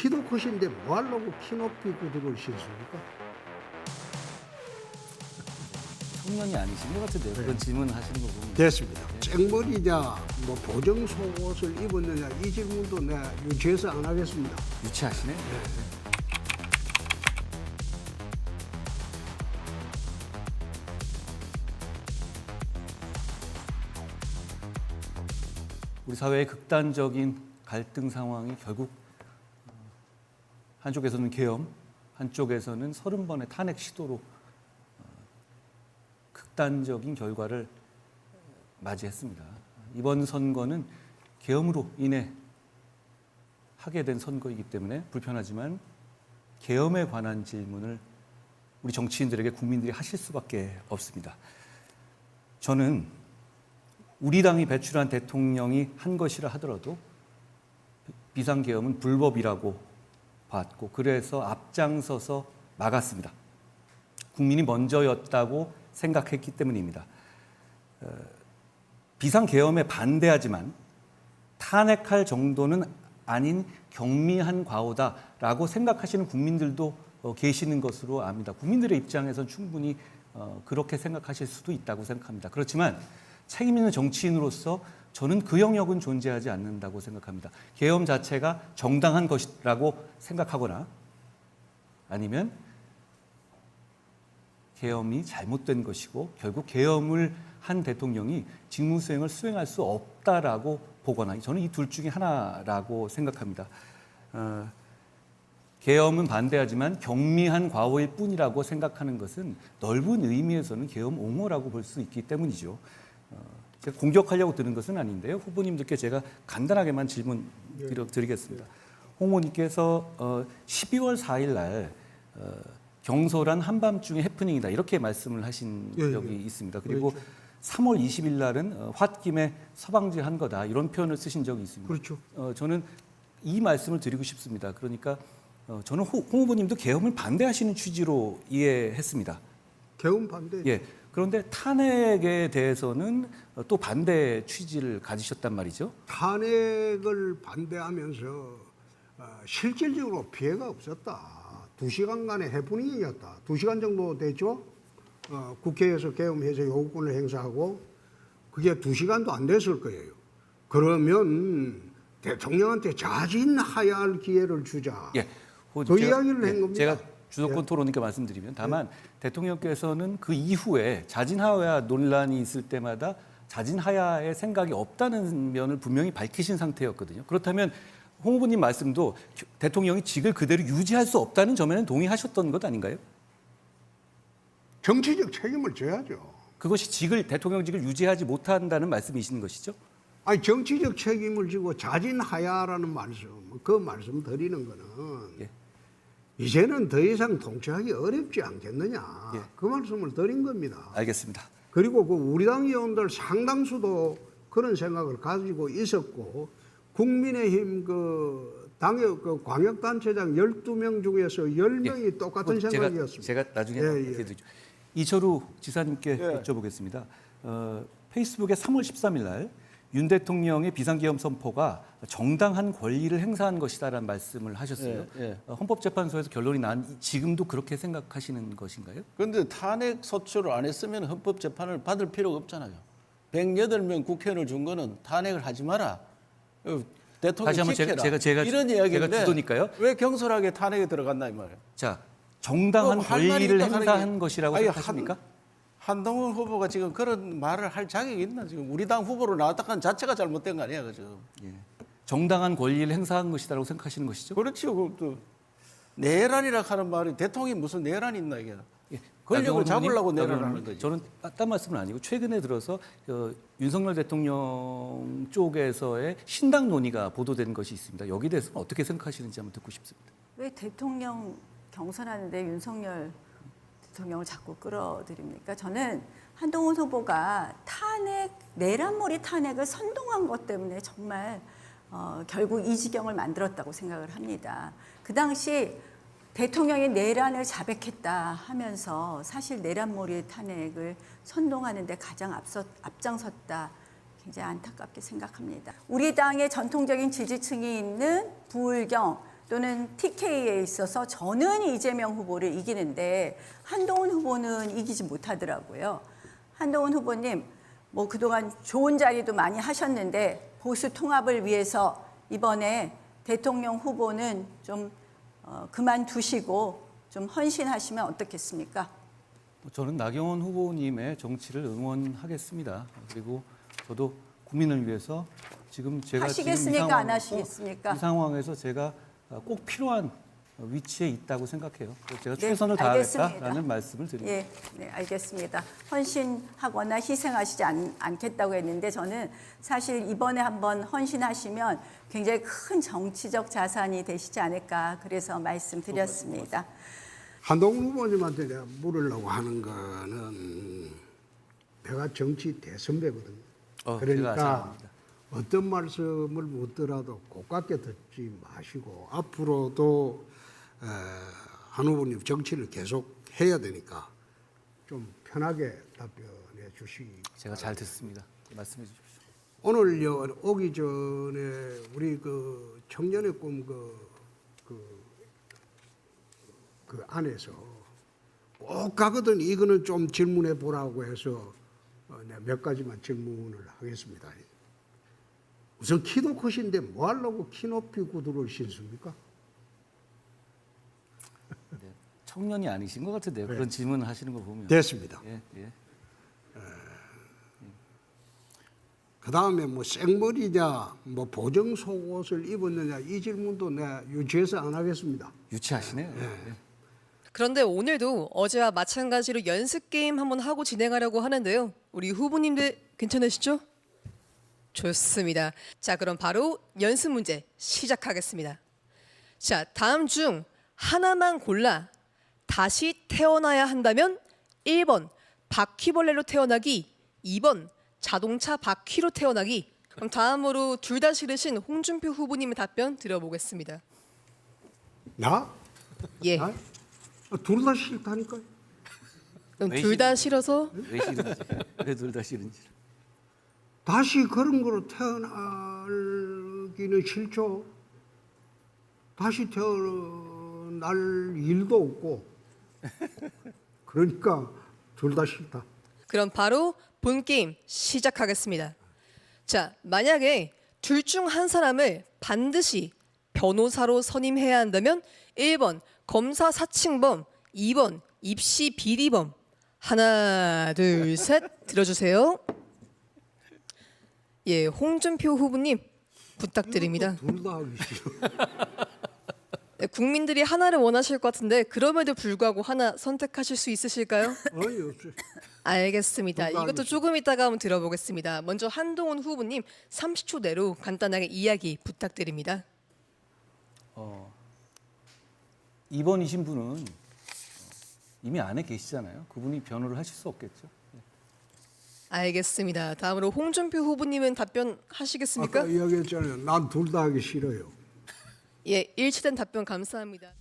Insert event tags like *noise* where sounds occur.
키도 크신데 뭐 하려고 키 높이 구두를 신습니까? 청년이 아니신 것 같은데요. 그런 질문 하시는 거 보면. 됐습니다. 생머리냐, 뭐 보정 속옷을 입었느냐 이 질문도 내가 유치해서 안 하겠습니다. 유치하시네. 우리 사회의 극단적인 갈등 상황이 결국 어, 한쪽에서는 계엄, 한쪽에서는 서른 번의 탄핵 시도로 어, 극단적인 결과를 맞이했습니다. 이번 선거는 계엄으로 인해 하게 된 선거이기 때문에 불편하지만 계엄에 관한 질문을 우리 정치인들에게 국민들이 하실 수밖에 없습니다. 저는 우리 당이 배출한 대통령이 한 것이라 하더라도 비상계엄은 불법이라고 봤고 그래서 앞장서서 막았습니다. 국민이 먼저였다고 생각했기 때문입니다. 어, 비상계엄에 반대하지만 탄핵할 정도는 아닌 경미한 과오다라고 생각하시는 국민들도 어, 계시는 것으로 압니다. 국민들의 입장에선 충분히 어, 그렇게 생각하실 수도 있다고 생각합니다. 그렇지만 책임 있는 정치인으로서 저는 그 영역은 존재하지 않는다고 생각합니다. 계엄 자체가 정당한 것이라고 생각하거나 아니면 계엄이 잘못된 것이고 결국 계엄을 한 대통령이 직무 수행을 수행할 수 없다라고 보거나 저는 이 둘 중에 하나라고 생각합니다. 어, 계엄은 반대하지만 경미한 과오일 뿐이라고 생각하는 것은 넓은 의미에서는 계엄 옹호라고 볼 수 있기 때문이죠. 어, 제가 공격하려고 드는 것은 아닌데요. 후보님들께 제가 간단하게만 질문 드려, 드리겠습니다. 홍 의원님께서 어, 12월 4일 날 어, 경솔한 한밤중의 해프닝이다 이렇게 말씀을 하신 예, 예. 적이 있습니다. 그리고 3월 20일 날은 어, 홧김에 서방질한 거다 이런 표현을 쓰신 적이 있습니다. 그렇죠. 어, 저는 이 말씀을 드리고 싶습니다. 그러니까 어, 저는 홍, 홍 후보님도 계엄을 반대하시는 취지로 이해했습니다. 개헌 반대. 예. 그런데 탄핵에 대해서는 어, 또 반대 취지를 가지셨단 말이죠. 탄핵을 반대하면서 어, 실질적으로 피해가 없었다. 두 시간간의 해프닝이었다. 두 시간 정도 됐죠. 어, 국회에서 계엄해서 요구권을 행사하고 그게 두 시간도 안 됐을 거예요. 그러면 대통령한테 자진하야 할 기회를 주자. 예. 그그 이야기를 한 겁니다. 제가 주도권 토론이니까 말씀드리면 다만 대통령께서는 그 이후에 자진하야 논란이 있을 때마다 자진하야의 생각이 없다는 면을 분명히 밝히신 상태였거든요. 그렇다면 홍 후보님 말씀도 겨- 대통령이 직을 그대로 유지할 수 없다는 점에는 동의하셨던 것 아닌가요? 정치적 책임을 져야죠. 그것이 직을 대통령직을 유지하지 못한다는 말씀이신 것이죠? 아니 정치적 책임을 지고 자진하야라는 말씀, 그 말씀 드리는 거는 예. 이제는 더 이상 통치하기 어렵지 않겠느냐 예. 그 말씀을 드린 겁니다. 알겠습니다. 그리고 그 우리 당 의원들 상당수도 그런 생각을 가지고 있었고 국민의힘 그 당의 그 광역단체장 12명 중에서 10명이 똑같은 뭐 생각이었습니다. 제가 나중에 예, 예. 이철우 지사님께 예. 여쭤보겠습니다. 어, 페이스북에 3월 13일 날 윤 대통령의 비상계엄 선포가 정당한 권리를 행사한 것이다라는 말씀을 하셨어요. 예, 예. 어, 헌법재판소에서 결론이 난 이- 지금도 그렇게 생각하시는 것인가요? 그런데 탄핵 소추를 안 했으면 헌법 재판을 받을 필요가 없잖아요. 108명 국회의원을 준 거는 탄핵을 하지 마라. 어, 대통령 다시 한번. 제가- 제가- 제가- 이런 이야기인데 제가 주도니까요. 왜 경솔하게 탄핵에 들어갔나 이 말이에요. 자, 정당한 말이 권리를 행사한 게- 것이라고 아니, 생각하십니까? 한, 한동훈 후보가 지금 그런 말을 할 자격이 있나 지금 우리 당 후보로 나왔다는 자체가 잘못된 거 아니야 지금. 예. 정당한 권리를 행사한 것이다라고 생각하시는 것이죠? 그렇죠. 그것도 내란이라 하는 말이 대통령이 무슨 내란이 있나 이게. 예. 권력을 잡으려고 의원님, 거지. 저는 딴- 딴 말씀은 아니고 최근에 들어서 어, 윤석열 대통령 쪽에서의 신당 논의가 보도된 것이 있습니다. 여기 대해서 는 어떻게 생각하시는지 한번 듣고 싶습니다. 왜 대통령 경선하는데 윤석열 대통령을 자꾸 끌어들입니까? 저는 한동훈 후보가 탄핵 내란몰이 탄핵을 선동한 것 때문에 정말 어, 결국 이 지경을 만들었다고 생각을 합니다. 그 당시 대통령이 내란을 자백했다 하면서 사실 내란몰이 탄핵을 선동하는데 가장 앞서 앞장섰다. 굉장히 안타깝게 생각합니다. 우리 당의 전통적인 지지층이 있는 부울경 또는 TK에 있어서 저는 이재명 후보를 이기는데 한동훈 후보는 이기지 못하더라고요. 한동훈 후보님, 뭐 그동안 좋은 자리도 많이 하셨는데 보수 통합을 위해서 이번에 대통령 후보는 좀 어, 그만두시고 좀 헌신하시면 어떻겠습니까? 저는 나경원 후보님의 정치를 응원하겠습니다. 그리고 저도 국민을 위해서 지금 제가 하시겠습니까? 지금 이안 상황에서- 하시겠습니까? 이 상황에서 제가 꼭 필요한 위치에 있다고 생각해요. 제가 네, 최선을 알겠습니다. 다하겠다라는 말씀을 드립니다. 예, 네, 알겠습니다. 헌신하거나 희생하시지 않, 않겠다고 했는데 저는 사실 이번에 한번 헌신하시면 굉장히 큰 정치적 자산이 되시지 않을까 그래서 말씀드렸습니다. 한동훈 후보님한테 내가 물으려고 하는 거는 내가 정치 대선배거든요. 어, 그러니까. 어떤 말씀을 묻더라도 고깝게 듣지 마시고 앞으로도 에, 한 후보님 정치를 계속 해야 되니까 좀 편하게 답변해 주시기 제가 잘 듣습니다. 말씀해 주십시오. 오늘 여, 오기 전에 우리 그 청년의 꿈그 그, 그 안에서 꼭 가거든 이거는 좀 질문해 보라고 해서 어, 몇 가지만 질문을 하겠습니다. 우선 키도 크신데 뭐 하려고 키 높이 구두를 신습니까? 네. 청년이 아니신 것 같은데요. 네. 그런 질문을 하시는 거 보면. 됐습니다. 예, 예. 그 다음에 뭐 생머리냐, 뭐 보정 속옷을 입었느냐 이 질문도 내가 유치해서 안 하겠습니다. 유치하시네요. 예. 그런데 오늘도 어제와 마찬가지로 연습 게임 한번 하고 진행하려고 하는데요. 우리 후보님들 괜찮으시죠? 좋습니다. 자, 그럼 바로 연습 문제 시작하겠습니다. 자, 다음 중 하나만 골라 다시 태어나야 한다면 1번 바퀴벌레로 태어나기, 2번 자동차 바퀴로 태어나기. 그럼 다음으로 둘 다 싫으신 홍준표 후보님의 답변 들어보겠습니다. 나? 예. 아? 둘다 싫다니까요. 그럼 왜둘다 싫어서 왜 싫은지, 왜 둘 다 싫은지. 다시 그런 거로 태어나기는 싫죠. 다시 태어날 일도 없고. *laughs* 그러니까 둘 다 싫다. 그럼 바로 본 게임 시작하겠습니다. 자, 만약에 둘 중 한 사람을 반드시 변호사로 선임해야 한다면 1번 검사 사칭범, 2번 입시 비리범. 하나, 둘, 셋 들어주세요. 예, 홍준표 후보님 부탁드립니다. 둘 다 하기 싫어. *laughs* 네, 국민들이 하나를 원하실 것 같은데 그럼에도 불구하고 하나 선택하실 수 있으실까요? 어이 없어. 알겠습니다. 이것도? 조금 이따가 한번 들어보겠습니다. 먼저 한동훈 후보님 30초 내로 간단하게 이야기 부탁드립니다. 어, 2번이신 분은 어, 이미 안에 계시잖아요. 그분이 변호를 하실 수 없겠죠. 알겠습니다. 다음으로 홍준표 후보님은 답변하시겠습니까? 아까 이야기했잖아요. 난 둘 다 하기 싫어요. 예, 일치된 답변 감사합니다.